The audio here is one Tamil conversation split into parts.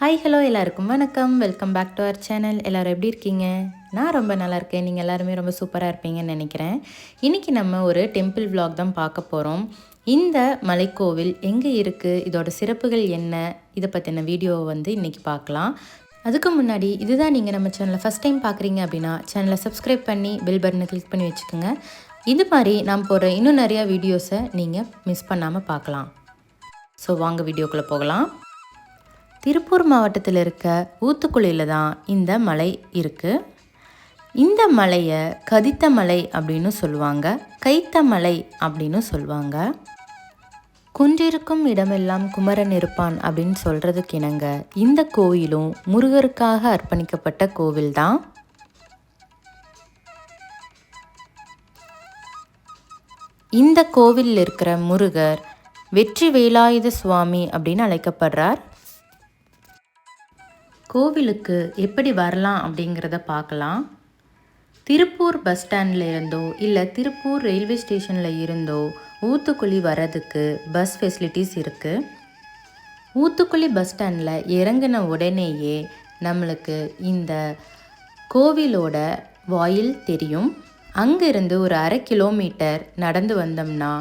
ஹாய் ஹலோ எல்லாருக்கும் வணக்கம். Welcome back to our channel எல்லோரும் எப்படி இருக்கீங்க? நான் ரொம்ப நல்லா இருக்கேன். நீங்கள் எல்லாருமே ரொம்ப சூப்பராக இருப்பீங்கன்னு நினைக்கிறேன். இன்றைக்கி நம்ம ஒரு டெம்பிள் vlog தான் பார்க்க போகிறோம் இந்த மலைக்கோவில் எங்கே இருக்குது இதோட சிறப்புகள் என்ன? இதை பற்றின வீடியோவை வந்து இன்றைக்கி பார்க்கலாம். அதுக்கு முன்னாடி இதுதான் நீங்கள் நம்ம சேனலை ஃபஸ்ட் டைம் பார்க்குறீங்க அப்படின்னா சேனலை சப்ஸ்கிரைப் பண்ணி பில் பட்டனை கிளிக் பண்ணி வச்சுக்கோங்க. இது மாதிரி நான் போடுற இன்னும் நிறையா வீடியோஸை நீங்கள் மிஸ் பண்ணாமல் பார்க்கலாம். ஸோ வாங்க வீடியோக்குள்ளே போகலாம். திருப்பூர் மாவட்டத்தில் இருக்க ஊத்துக்குழியில் தான் இந்த மலை இருக்குது இந்த மலையை கதித்த மலை அப்படின்னு சொல்லுவாங்க. கைத்த மலை அப்படின்னு சொல்லுவாங்க. குன்றிருக்கும் இடமெல்லாம் குமரன் இருப்பான் அப்படின்னு சொல்கிறதுக்கு இணங்க இந்த கோயிலும் முருகருக்காக அர்ப்பணிக்கப்பட்ட கோவில் தான். இந்த கோவிலில் இருக்கிற முருகர் வெற்றி வேலாயுத சுவாமி அப்படின்னு அழைக்கப்படுறார். கோவிலுக்கு எப்படி வரலாம் அப்படிங்கிறத பார்க்கலாம். திருப்பூர் பஸ் ஸ்டாண்டில் இருந்தோ இல்லை திருப்பூர் ரயில்வே ஸ்டேஷனில் இருந்தோ ஊத்துக்குழி வர்றதுக்கு பஸ் ஃபெசிலிட்டிஸ் இருக்குது ஊத்துக்குழி பஸ் ஸ்டாண்டில் இறங்கின உடனேயே நம்மளுக்கு இந்த கோவிலோட வாயில் தெரியும். அங்கிருந்து ஒரு அரை கிலோமீட்டர் நடந்து வந்தோம்னா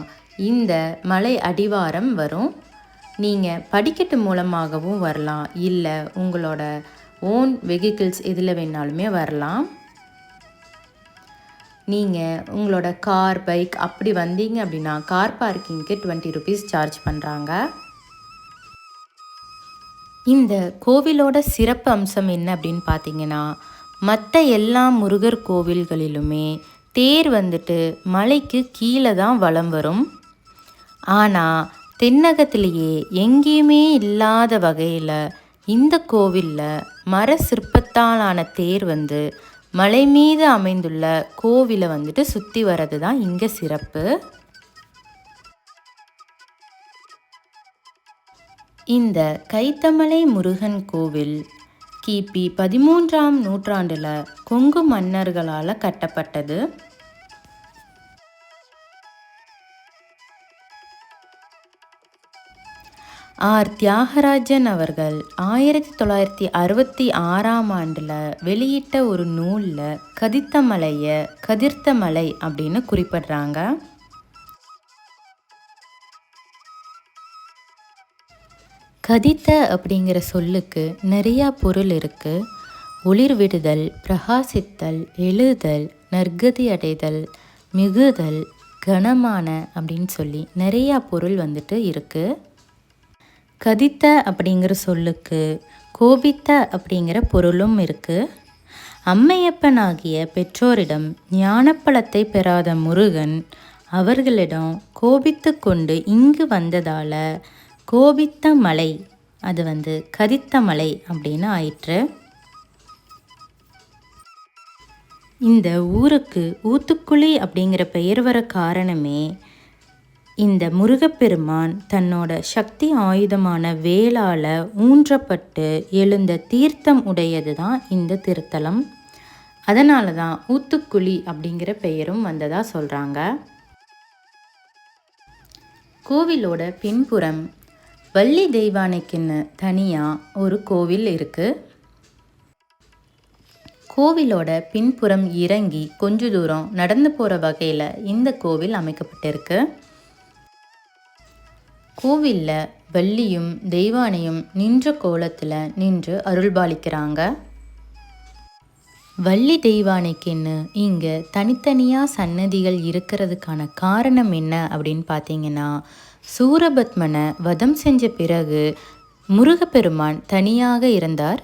இந்த மலை அடிவாரம் வரும். நீங்கள் படிக்கட்டு மூலமாகவும் வரலாம் இல்லை உங்களோட ஓன் வெஹிக்கிள்ஸ் எதில் வேணாலுமே வரலாம். நீங்கள் உங்களோட கார் பைக் அப்படி வந்தீங்க அப்படின்னா கார் பார்க்கிங்க்கு டுவெண்ட்டி ருபீஸ் சார்ஜ் பண்ணுறாங்க இந்த கோவிலோட சிறப்பு அம்சம் என்ன அப்படின்னு பார்த்தீங்கன்னா மற்ற எல்லா முருகர் கோவில்களிலுமே தேர் வந்துட்டு மலைக்கு கீழே தான் வலம் வரும். ஆனால் தென்னகத்திலேயே எங்கேயுமே இல்லாத வகையில் இந்த கோவிலில் மர சிற்பத்தாலான தேர் வந்து மலை மீது அமைந்துள்ள கோவிலை வந்துட்டு சுற்றி வர்றது தான் இங்கே சிறப்பு. இந்த கைத்தமலை முருகன் கோவில் கிபி பதிமூன்றாம் நூற்றாண்டில் கொங்கு மன்னர்களால் கட்டப்பட்டது. ஆர். தியாகராஜன் அவர்கள் ஆயிரத்தி தொள்ளாயிரத்தி அறுபத்தி ஆறாம் ஆண்டில் வெளியிட்ட ஒரு நூலில் கதித்த மலையை கதிர்த்த மலை அப்படின்னு குறிப்பிடுறாங்க. கதித்த அப்படிங்கிற சொல்லுக்கு நிறையா பொருள் இருக்குது ஒளிர் விடுதல் பிரகாசித்தல் எழுதல் நற்கதி அடைதல் மிகுதல் கனமான அப்படின்னு சொல்லி நிறையா பொருள் வந்துட்டு இருக்குது கதித்த அப்படிங்கிற சொல்லுக்கு கோபித்த அப்படிங்கிற பொருளும் இருக்குது அம்மையப்பனாகிய பெற்றோரிடம் ஞானப்பழத்தை பெறாத முருகன் அவர்களிடம் கோபித்து கொண்டு இங்கு வந்ததால் கோபித்த மலை அது வந்து கதித்த மலை அப்படின்னு ஆயிற்று. இந்த ஊருக்கு ஊத்துக்குழி அப்படிங்கிற பெயர் வர காரணமே இந்த முருகப்பெருமான் தன்னோட சக்தி ஆயுதமான வேளால் ஊன்றப்பட்டு எழுந்த தீர்த்தம் உடையது தான் இந்த திருத்தலம். அதனால தான் ஊத்துக்குழி அப்படிங்கிற பெயரும் வந்ததாக சொல்கிறாங்க கோவிலோட பின்புறம் வள்ளி தெய்வானைக்குன்னு தனியாக ஒரு கோவில் இருக்குது கோவிலோட பின்புறம் இறங்கி கொஞ்ச தூரம் நடந்து போகிற வகையில் இந்த கோவில் அமைக்கப்பட்டிருக்கு. கோவிலில் வள்ளியும் தெய்வானையும் நின்ற கோலத்தில் நின்று அருள்பாலிக்கிறாங்க. வள்ளி தெய்வானைக்குன்னு இங்கே தனித்தனியாக சன்னதிகள் இருக்கிறதுக்கான காரணம் என்ன அப்படின்னு பார்த்தீங்கன்னா சூரபத்மனை வதம் செஞ்ச பிறகு முருகப்பெருமான் தனியாக இருந்தார்.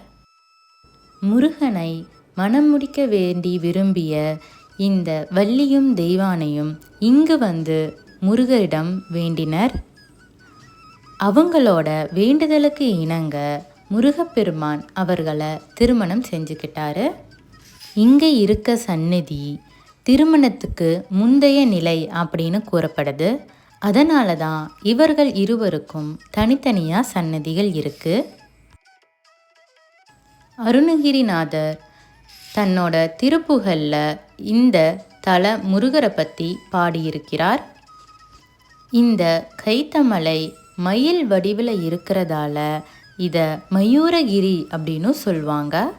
முருகனை மனம் முடிக்க வேண்டி விரும்பிய இந்த வள்ளியும் தெய்வானையும் இங்கு வந்து முருகரிடம் வேண்டினர். அவங்களோட வேண்டுதலுக்கு இணங்க முருகப்பெருமான் அவர்களை திருமணம் செஞ்சுக்கிட்டாரு. இங்கே இருக்க சந்நிதி திருமணத்துக்கு முந்தைய நிலை அப்படின்னு கூறப்படுது. அதனால தான் இவர்கள் இருவருக்கும் தனித்தனியாக சன்னதிகள் இருக்குது அருணகிரிநாதர் தன்னோட திருப்புகழில் இந்த தல முருகரை பற்றி பாடியிருக்கிறார். இந்த கைத்தமலை மயில் வடிவில் இருக்கிறதால இதை மயூரகிரி அப்படின்னு சொல்லுவாங்க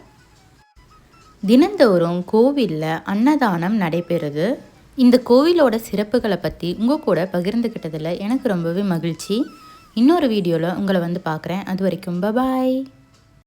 தினந்தோறும் கோவிலில் அன்னதானம் நடைபெறுது. இந்த கோவிலோட சிறப்புகளை பற்றி உங்கள் கூட பகிர்ந்துக்கிட்டதில் எனக்கு ரொம்பவே மகிழ்ச்சி. இன்னொரு வீடியோவில் உங்களை வந்து பார்க்குறேன் அது வரைக்கும் பபாய்